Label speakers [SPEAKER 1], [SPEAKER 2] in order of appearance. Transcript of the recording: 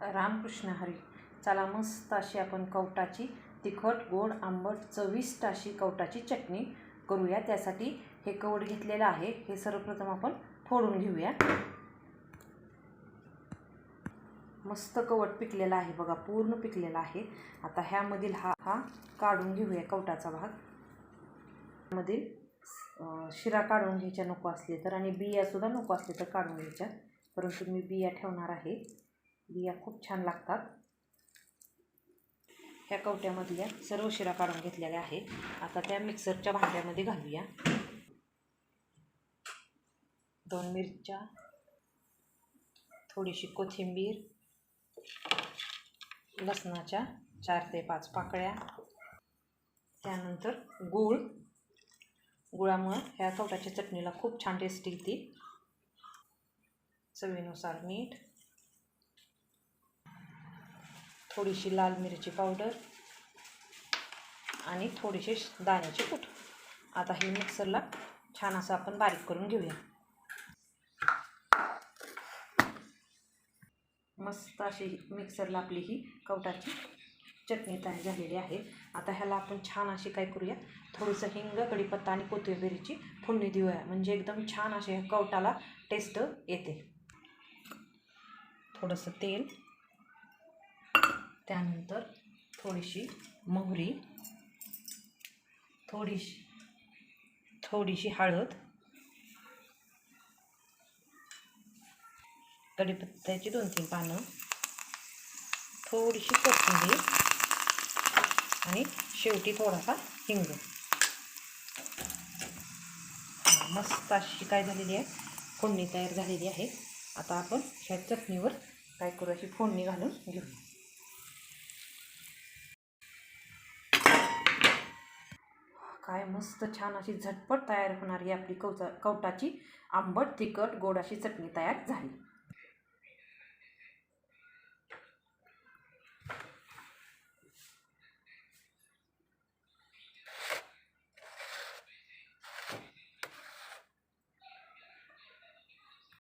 [SPEAKER 1] रामकृष्ण हरी. चला मस्त अशी आपण कवटाची तिखट गोड आंबट चविष्ट अशी कवटाची चटणी करूया. त्यासाठी हे कवट घेतलेलं आहे. हे सर्वप्रथम आपण फोडून घेऊया. मस्त कवट पिकलेला आहे बघा पूर्ण पिकलेला आहे. आता ह्यामधील हा हा काढून घेऊया कवटाचा भाग. मधील शिरा काढून घ्यायच्या नको असले तर आणि बियासुद्धा नको असले तर काढून घ्यायच्या. परंतु मी बिया ठेवणार आहे. बिया खूप छान लागतात. ह्या कवट्यामधल्या सर्व शिरा काढून घेतलेल्या आहे आता त्या मिक्सरच्या भांड्यामध्ये घालूया. दोन मिरच्या थोडीशी कोथिंबीर लसणाच्या चार ते पाच पाकळ्या त्यानंतर गूळ. गुळामुळं ह्या कवटाच्या चटणीला खूप छान टेस्ट येते. चवीनुसार मीठ थोडीशी लाल मिरची पावडर आणि थोडीशी दाण्याची कूट. आता हे मिक्सरला छान असं आपण बारीक करून घेऊया. मस्त अशी मिक्सरला आपली ही कवटाची चटणी तयार झालेली आहे. आता ह्याला आपण छान अशी काय करूया? थोडंसं हिंग कढीपत्ता आणि कोथिंबिरीची फोडणी देऊया. म्हणजे एकदम छान असे कवटाला टेस्ट येते. थोडंसं तेल त्यानंतर थोडीशी मोहरी थोडीशी थोडीशी हळद कढीपत्त्याची दोन तीन पानं थोडीशी कोथिंबीर आणि शेवटी थोडासा हिंग. मस्त अशी काय झालेली आहे? फोडणी तयार झालेली आहे. आता आपण ह्या चटणीवर काय करू? अशी फोडणी घालून घेऊ काय मस्त छान अशी झटपट तयार होणारी आपली कवचा कवटाची आंबट तिखट गोड अशी चटणी तयार झाली.